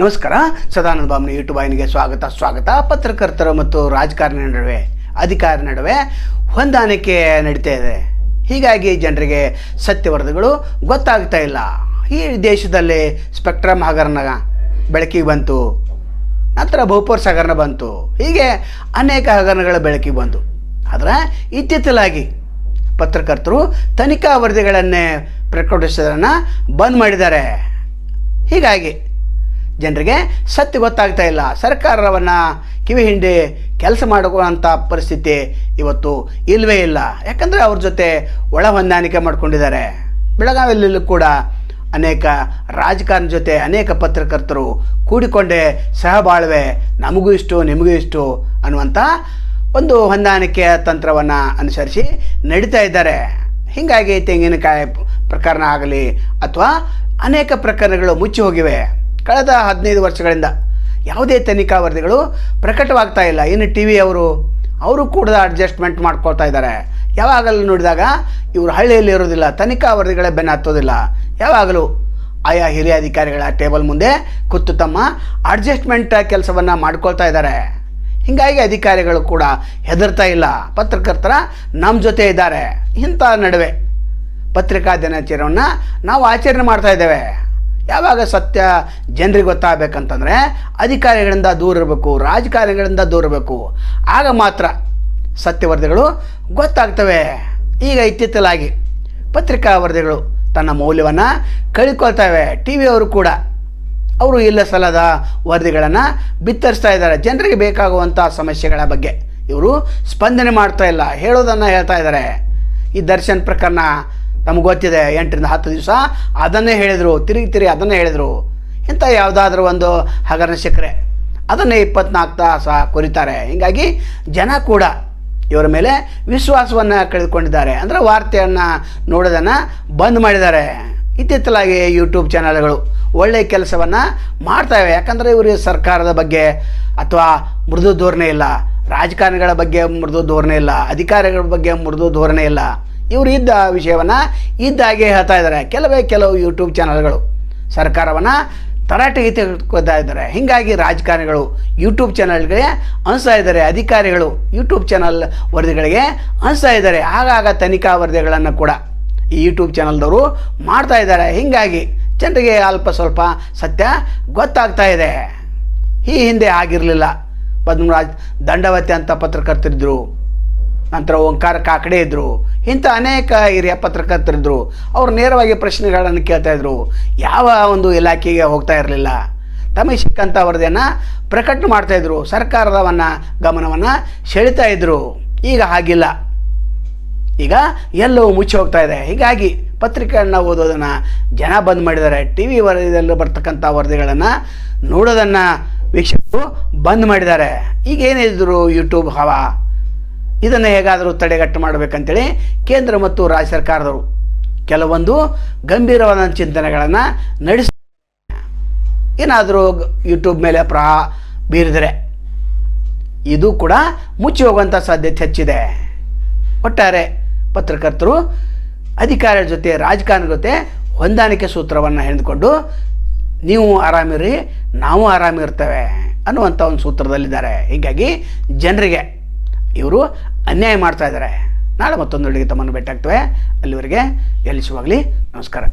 ನಮಸ್ಕಾರ. ಸದಾನಂದ ಬಾಮ್ನ ಯೂಟ್ಯೂಬ್ ವಾಹಿನಿಗೆ ಸ್ವಾಗತ ಸ್ವಾಗತ. ಪತ್ರಕರ್ತರು ಮತ್ತು ರಾಜಕಾರಣಿ ನಡುವೆ, ಅಧಿಕಾರಿ ನಡುವೆ ಹೊಂದಾಣಿಕೆ ನಡೀತಾ ಇದೆ. ಹೀಗಾಗಿ ಜನರಿಗೆ ಸತ್ಯವರದಿಗಳು ಗೊತ್ತಾಗ್ತಾ ಇಲ್ಲ. ಈ ದೇಶದಲ್ಲಿ ಸ್ಪೆಕ್ಟ್ರಮ್ ಹಗರಣ ಬೆಳಕಿಗೆ ಬಂತು. ನಂತರ ಬಹುಪೋರ್ ಹಗರಣ ಬಂತು. ಹೀಗೆ ಅನೇಕ ಹಗರಣಗಳ ಬೆಳಕಿಗೆ ಬಂತು ಆದರೆ ಇತ್ತೀಚಲಾಗಿ ಪತ್ರಕರ್ತರು ತನಿಖಾ ವರದಿಗಳನ್ನೇ ಪ್ರಕಟಿಸೋದನ್ನು ಬಂದ್ ಮಾಡಿದ್ದಾರೆ. ಹೀಗಾಗಿ ಜನರಿಗೆ ಸತ್ಯ ಗೊತ್ತಾಗ್ತಾ ಇಲ್ಲ. ಸರ್ಕಾರವನ್ನು ಕಿವಿ ಹಿಂಡಿ ಕೆಲಸ ಮಾಡುವಂಥ ಪರಿಸ್ಥಿತಿ ಇವತ್ತು ಇಲ್ಲವೇ ಇಲ್ಲ. ಯಾಕಂದರೆ ಅವ್ರ ಜೊತೆ ಒಳ ಹೊಂದಾಣಿಕೆ ಮಾಡ್ಕೊಂಡಿದ್ದಾರೆ. ಬೆಳಗಾವಿಯಲ್ಲೂ ಕೂಡ ಅನೇಕ ರಾಜಕಾರಣ ಜೊತೆ ಅನೇಕ ಪತ್ರಕರ್ತರು ಕೂಡಿಕೊಂಡೇ ಸಹಬಾಳ್ವೆ ನಮಗೂ ಇಷ್ಟು, ನಿಮಗೂ ಇಷ್ಟು ಅನ್ನುವಂಥ ಒಂದು ಹೊಂದಾಣಿಕೆಯ ತಂತ್ರವನ್ನು ಅನುಸರಿಸಿ ನಡೀತಾ ಇದ್ದಾರೆ. ಹೀಗಾಗಿ ತೆಂಗಿನಕಾಯಿ ಪ್ರಕರಣ ಆಗಲಿ ಅಥವಾ ಅನೇಕ ಪ್ರಕರಣಗಳು ಮುಚ್ಚಿ ಹೋಗಿವೆ. ಕಳೆದ ಹದಿನೈದು ವರ್ಷಗಳಿಂದ ಯಾವುದೇ ತನಿಖಾ ವರದಿಗಳು ಪ್ರಕಟವಾಗ್ತಾ ಇಲ್ಲ. ಇನ್ನು ಟಿ ವಿ ಅವರು ಅವರು ಕೂಡ ಅಡ್ಜಸ್ಟ್ಮೆಂಟ್ ಮಾಡ್ಕೊಳ್ತಾ ಇದ್ದಾರೆ. ಯಾವಾಗಲೂ ನೋಡಿದಾಗ ಇವರು ಹಳ್ಳಿಯಲ್ಲಿ ಇರೋದಿಲ್ಲ ತನಿಖಾ ವರದಿಗಳೇ ಬೆನ್ನ ಹತ್ತೋದಿಲ್ಲ. ಯಾವಾಗಲೂ ಆಯಾ ಹಿರಿಯ ಅಧಿಕಾರಿಗಳ ಟೇಬಲ್ ಮುಂದೆ ಕೂತು ತಮ್ಮ ಅಡ್ಜಸ್ಟ್ಮೆಂಟ್ ಕೆಲಸವನ್ನು ಮಾಡ್ಕೊಳ್ತಾ ಇದ್ದಾರೆ. ಹೀಗಾಗಿ ಅಧಿಕಾರಿಗಳು ಕೂಡ ಹೆದರ್ತಾ ಇಲ್ಲ. ಪತ್ರಕರ್ತರ ನಮ್ಮ ಜೊತೆ ಇದ್ದಾರೆ. ಇಂಥ ನಡುವೆ ಪತ್ರಿಕಾ ದಿನಾಚರಣೆಯನ್ನು ನಾವು ಆಚರಣೆ ಮಾಡ್ತಾ ಇದ್ದೇವೆ. ಯಾವಾಗ ಸತ್ಯ ಜನರಿಗೆ ಗೊತ್ತಾಗಬೇಕಂತಂದರೆ ಅಧಿಕಾರಿಗಳಿಂದ ದೂರ ಇರಬೇಕು, ರಾಜಕಾರಣಿಗಳಿಂದ ದೂರ ಇರಬೇಕು. ಆಗ ಮಾತ್ರ ಸತ್ಯವರದಿಗಳು ಗೊತ್ತಾಗ್ತವೆ. ಈಗ ಇತ್ತಿತ್ತಲಾಗಿ ಪತ್ರಿಕಾ ವರದಿಗಳು ತನ್ನ ಮೌಲ್ಯವನ್ನು ಕಳ್ಕೊಳ್ತವೆ ಟಿ ವಿಯವರು ಕೂಡ ಅವರು ಇಲ್ಲ ಸಲ್ಲದ ವರದಿಗಳನ್ನು ಬಿತ್ತರಿಸ್ತಾ ಇದ್ದಾರೆ. ಜನರಿಗೆ ಬೇಕಾಗುವಂಥ ಸಮಸ್ಯೆಗಳ ಬಗ್ಗೆ ಇವರು ಸ್ಪಂದನೆ ಮಾಡ್ತಾ ಇಲ್ಲ. ಹೇಳೋದನ್ನು ಹೇಳ್ತಾ ಇದ್ದಾರೆ. ಈ ದರ್ಶನ್ ಪ್ರಕರಣ ನಮಗೆ ಗೊತ್ತಿದೆ, ಎಂಟರಿಂದ ಹತ್ತು ದಿವಸ ಅದನ್ನೇ ಹೇಳಿದರು, ತಿರುಗಿ ತಿರುಗಿ ಅದನ್ನೇ ಹೇಳಿದರು. ಇಂಥ ಯಾವುದಾದ್ರೂ ಒಂದು ಹಗರಣ ಸಿಕ್ಕರೆ ಅದನ್ನೇ ಇಪ್ಪತ್ನಾಲ್ಕು ತಾಸ ಕೊರಿತಾರೆ. ಹೀಗಾಗಿ ಜನ ಕೂಡ ಇವರ ಮೇಲೆ ವಿಶ್ವಾಸವನ್ನು ಕಳೆದುಕೊಂಡಿದ್ದಾರೆ. ಅಂದರೆ ವಾರ್ತೆಯನ್ನು ನೋಡೋದನ್ನು ಬಂದ್ ಮಾಡಿದ್ದಾರೆ. ಇತ್ತಿತ್ತಲಾಗಿ ಯೂಟ್ಯೂಬ್ ಚಾನಲ್ಗಳು ಒಳ್ಳೆಯ ಕೆಲಸವನ್ನು ಮಾಡ್ತಾವೆ. ಯಾಕಂದರೆ ಇವರಿಗೆ ಸರ್ಕಾರದ ಬಗ್ಗೆ ಅಥವಾ ಮೃದು ಧೋರಣೆ ಇಲ್ಲ. ರಾಜಕಾರಣಿಗಳ ಬಗ್ಗೆ ಮೃದು ಧೋರಣೆ ಇಲ್ಲ. ಅಧಿಕಾರಿಗಳ ಬಗ್ಗೆ ಮೃದು ಧೋರಣೆ ಇಲ್ಲ. ಇವರು ಇದ್ದ ವಿಷಯವನ್ನು ಇದ್ದಾಗೆ ಹೇಳ್ತಾ ಇದ್ದಾರೆ. ಕೆಲವೇ ಕೆಲವು ಯೂಟ್ಯೂಬ್ ಚಾನಲ್ಗಳು ಸರ್ಕಾರವನ್ನು ತರಾಟೆಗೆ ತೆಗೆದುಕೊಳ್ತಾ ಇದ್ದಾರೆ. ಹೀಗಾಗಿ ರಾಜಕಾರಣಿಗಳು ಯೂಟ್ಯೂಬ್ ಚಾನಲ್ಗಳಿಗೆ ಅನಿಸ್ತಾ ಇದ್ದಾರೆ. ಅಧಿಕಾರಿಗಳು ಯೂಟ್ಯೂಬ್ ಚಾನಲ್ ವರದಿಗಳಿಗೆ ಅನಿಸ್ತಾ ಇದ್ದಾರೆ. ಆಗಾಗ ತನಿಖಾ ವರದಿಗಳನ್ನು ಕೂಡ ಈ ಯೂಟ್ಯೂಬ್ ಚಾನಲ್ದವರು ಮಾಡ್ತಾ ಇದ್ದಾರೆ. ಹೀಗಾಗಿ ಜನರಿಗೆ ಅಲ್ಪ ಸ್ವಲ್ಪ ಸತ್ಯ ಗೊತ್ತಾಗ್ತಾ ಇದೆ. ಈ ಹಿಂದೆ ಆಗಿರಲಿಲ್ಲ. ಪದ್ಮರಾಜ್ ದಂಡವತಿ ಅಂತ ಪತ್ರಕರ್ತರಿದ್ದರು ನಂತರ ಓಂಕಾರ ಕಾಕಡೆ ಇದ್ದರು ಇಂಥ ಅನೇಕ ಹಿರಿಯ ಪತ್ರಕರ್ತರಿದ್ದರು ಅವರು ನೇರವಾಗಿ ಪ್ರಶ್ನೆಗಳನ್ನು ಕೇಳ್ತಾ ಇದ್ರು. ಯಾವ ಒಂದು ಇಲಾಖೆಗೆ ಹೋಗ್ತಾ ಇರಲಿಲ್ಲ. ತಮಗೆ ಸಿಕ್ಕಂಥ ವರದಿಯನ್ನು ಪ್ರಕಟಣೆ ಮಾಡ್ತಾಯಿದ್ರು ಸರ್ಕಾರದವನ್ನು ಗಮನವನ್ನು ಸೆಳಿತಾ ಇದ್ದರು ಈಗ ಹಾಗಿಲ್ಲ. ಈಗ ಎಲ್ಲವೂ ಮುಚ್ಚಿ ಹೋಗ್ತಾ ಇದೆ. ಹೀಗಾಗಿ ಪತ್ರಿಕೆಗಳನ್ನ ಓದೋದನ್ನು ಜನ ಬಂದ್ ಮಾಡಿದ್ದಾರೆ. ಟಿ ವಿ ವರದಿಯಲ್ಲಿ ಬರ್ತಕ್ಕಂಥ ವರದಿಗಳನ್ನು ನೋಡೋದನ್ನು ವೀಕ್ಷಕರು ಬಂದ್ ಮಾಡಿದ್ದಾರೆ. ಈಗ ಏನಿದ್ರು ಯೂಟ್ಯೂಬ್ ಹವಾ? ಇದನ್ನು ಹೇಗಾದರೂ ತಡೆಗಟ್ಟು ಮಾಡಬೇಕಂತೇಳಿ ಕೇಂದ್ರ ಮತ್ತು ರಾಜ್ಯ ಸರ್ಕಾರದವರು ಕೆಲವೊಂದು ಗಂಭೀರವಾದ ಚಿಂತನೆಗಳನ್ನು ನಡೆಸ ಏನಾದರೂ ಯೂಟ್ಯೂಬ್ ಮೇಲೆ ಪ್ರಹ ಬೀರಿದರೆ ಇದು ಕೂಡ ಮುಚ್ಚಿ ಹೋಗುವಂಥ ಸಾಧ್ಯತೆ ಹೆಚ್ಚಿದೆ. ಒಟ್ಟಾರೆ ಪತ್ರಕರ್ತರು ಅಧಿಕಾರಿಗಳ ಜೊತೆ ರಾಜಕಾರಣ ಜೊತೆ ಹೊಂದಾಣಿಕೆ ಸೂತ್ರವನ್ನು ಹಿಡಿದುಕೊಂಡು ನೀವು ಆರಾಮಿರಿ, ನಾವು ಆರಾಮಿರ್ತೇವೆ ಅನ್ನುವಂಥ ಒಂದು ಸೂತ್ರದಲ್ಲಿದ್ದಾರೆ. ಹೀಗಾಗಿ ಜನರಿಗೆ ಇವರು ಅನ್ಯಾಯ ಮಾಡ್ತಾ ಇದ್ದಾರೆ ನಾಳೆ ಮತ್ತೊಂದು ತಮ್ಮನ್ನು ಭೇಟಿ ಆಗ್ತವೆ ಅಲ್ಲಿವರೆಗೆ ಎಲ್ಲಿಸುವಾಗಲಿ ನಮಸ್ಕಾರ.